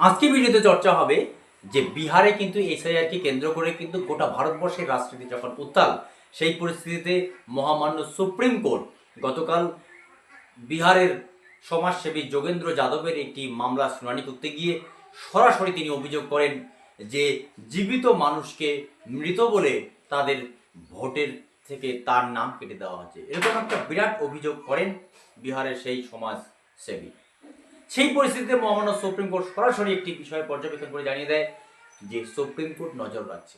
আজকে ভিডিওতে চর্চা হবে যে বিহারে কিন্তু এসআইআরকে কেন্দ্র করে কিন্তু গোটা ভারতবর্ষের রাজনীতি যখন উত্তাল, সেই পরিস্থিতিতে মহামান্য সুপ্রিম কোর্ট গতকাল বিহারের সমাজসেবী যোগেন্দ্র যাদবের একটি মামলা শুনানি করতে গিয়ে সরাসরি তিনি অভিযোগ করেন যে জীবিত মানুষকে মৃত বলে তাদের ভোটের থেকে তার নাম কেটে দেওয়া হচ্ছে এরকম একটা বিরাট অভিযোগ করেন বিহারের সেই সমাজসেবী। সেই পরিস্থিতিতে মহামান্য সুপ্রিম কোর্ট সরাসরি একটি বিষয় পর্যবেক্ষণ করে জানিয়ে দেয় যে সুপ্রিম কোর্ট নজর রাখছে।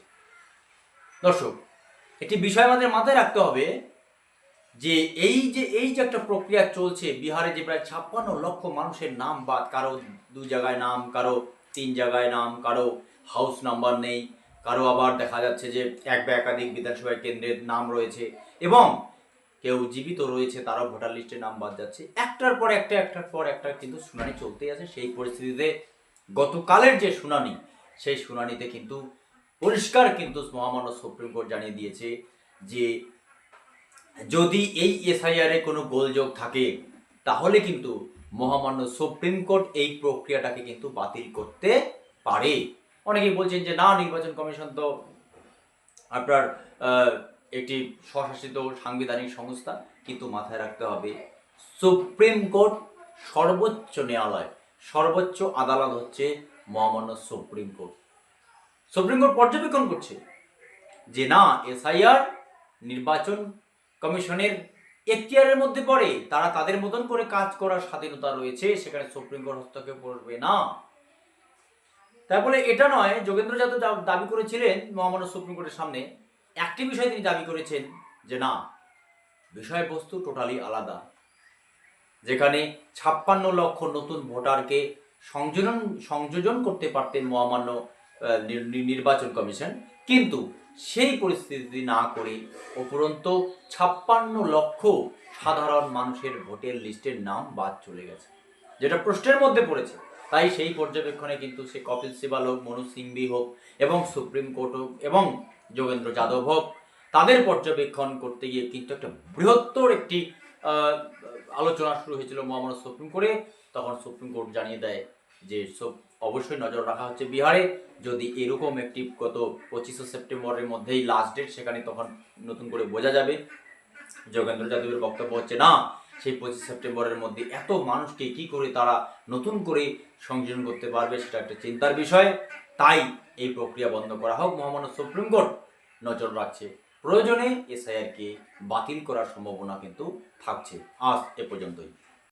দর্শক, একটি বিষয় আমাদের মাথায় রাখতে হবে যে এই যে এই যে একটা প্রক্রিয়া চলছে, বিহারে যে প্রায় ছাপ্পান্ন লক্ষ মানুষের নাম বাদ, কারও দু জায়গায় নাম, কারও তিন জায়গায় নাম, কারও হাউস নাম্বার নেই, কারও আবার দেখা যাচ্ছে যে এক বা একাধিক বিধানসভা কেন্দ্রের নাম রয়েছে এবং কেউ জীবিত রয়েছে, তারাও ভোটার লিস্টে নাম বাদ যাচ্ছে। একটার পর একটা, একটার পর একটা কিন্তু শুনানি চলতেই আছে। সেই পরিস্থিতিতে গতকালের যে শুনানি, সেই শুনানিতে কিন্তু পরিষ্কার কিন্তু মহামান্য সুপ্রিম কোর্ট জানিয়ে দিয়েছে যে যদি এই এসআইআর কোনো গোলযোগ থাকে, তাহলে কিন্তু মহামান্য সুপ্রিম কোর্ট এই প্রক্রিয়াটাকে কিন্তু বাতিল করতে পারে। অনেকেই বলছেন যে, না, নির্বাচন কমিশন তো আপনার একটি স্বশাসিত সাংবিধানিক সংস্থা, কিন্তু মাথায় রাখতে হবে, সুপ্রিম কোর্ট সর্বোচ্চ ন্যায়ালয়, সর্বোচ্চ আদালত হচ্ছে মহামান্য সুপ্রিম কোর্ট। সুপ্রিম কোর্ট পর্যবেক্ষণ করছে যে না, এসআইআর নির্বাচন কমিশনের এখতিয়ারের মধ্যে পড়ে, তারা তাদের মতন করে কাজ করার স্বাধীনতা রয়েছে, সেখানে সুপ্রিম কোর্ট হস্তক্ষেপ করবে না। তারপরে এটা নয় যোগেন্দ্র যাদব দাবি করেছিলেন মহামান্য সুপ্রিম কোর্টের সামনে একটি বিষয় তিনি দাবি করেছেন যে না, বিষয়বস্তু টোটালি আলাদা। যেখানে ছাপ্পান্ন লক্ষ নতুন ভোটারকে সংযোজন সংযোজন করতে পারতেন মহামান্য নির্বাচন কমিশন। কিন্তু সেই পরিস্থিতি না করে উপরন্ত ছাপ্পান্ন লক্ষ সাধারণ মানুষের ভোটের লিস্টের নাম বাদ চলে গেছে, যেটা প্রশ্নের মধ্যে পড়েছে। তাই সেই পর্যবেক্ষণে কিন্তু সে কপিল সিবাল হোক মনোজ সিংভি হোক এবং সুপ্রিম কোর্ট হোক এবং যোগেন্দ্র যাদব হোক, তাদের পর্যবেক্ষণ করতে গিয়ে কিন্তু একটা বৃহত্তর একটি আলোচনা শুরু হয়েছিল মহামান্য সুপ্রিম কোর্টে। তখন সুপ্রিম কোর্ট জানিয়ে দেয় যে সব অবশ্যই নজর রাখা হচ্ছে বিহারে। যদি এরকম একটি গত পঁচিশে সেপ্টেম্বরের মধ্যেই লাস্ট ডেট সেখানে তখন নতুন করে বোঝা যাবে। যোগেন্দ্র যাদবের বক্তব্য হচ্ছে, না, সেই পঁচিশ সেপ্টেম্বরের মধ্যে এত মানুষকে কি করে তারা নতুন করে সংযোজন করতে পারবে, সেটা একটা চিন্তার বিষয়। তাই এই প্রক্রিয়া বন্ধ করা হোক। মহামান্য সুপ্রিম কোর্ট নজর রাখছে। প্রয়োজনে এসআইআরকে বাতিল করার সম্ভাবনা কিন্তু থাকছে। আজ এ পর্যন্তই।